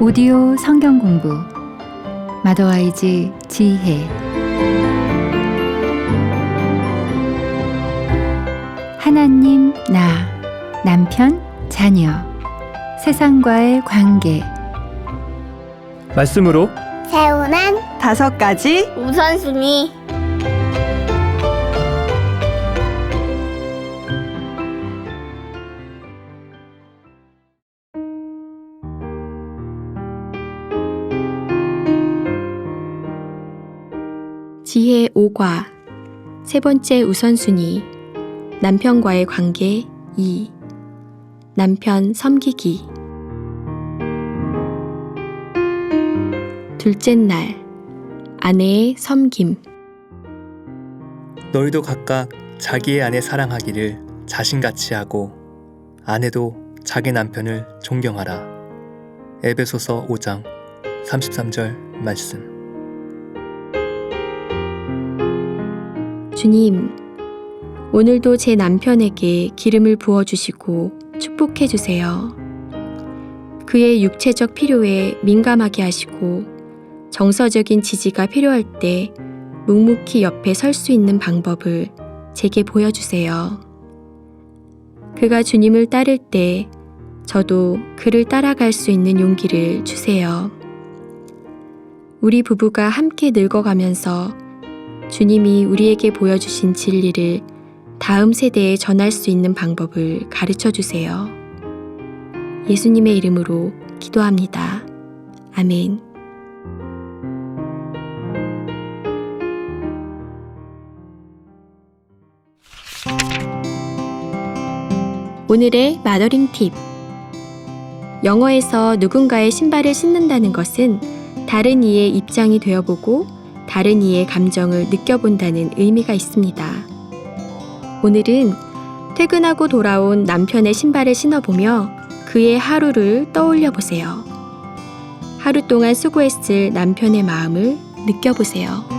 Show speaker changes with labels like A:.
A: 오디오 성경 공부. 마더와이즈 지혜. 하나님 나 남편 자녀 세상과의 관계.
B: 말씀으로
C: 세우는
D: 다섯 가지
C: 우선순위
E: 5과. 세 번째 우선순위. 남편과의 관계 2 남편 섬기기. 둘째 날. 아내의 섬김.
B: 너희도 각각 자기의 아내 사랑하기를 자신같이 하고 아내도 자기 남편을 존경하라. 에베소서 5장 33절 말씀.
E: 주님 오늘도 제 남편에게 기름을 부어 주시고 축복해 주세요. 그의 육체적 필요에 민감하게 하시고 정서적인 지지가 필요할 때 묵묵히 옆에 설 수 있는 방법을 제게 보여주세요. 그가 주님을 따를 때 저도 그를 따라갈 수 있는 용기를 주세요. 우리 부부가 함께 늙어가면서 주님이 우리에게 보여주신 진리를 다음 세대에 전할 수 있는 방법을 가르쳐 주세요. 예수님의 이름으로 기도합니다. 아멘. 오늘의 마더링 팁. 영어에서 누군가의 신발을 신는다는 것은 다른 이의 입장이 되어보고 다른 이의 감정을 느껴본다는 의미가 있습니다. 오늘은 퇴근하고 돌아온 남편의 신발을 신어보며 그의 하루를 떠올려 보세요. 하루 동안 수고했을 남편의 마음을 느껴보세요.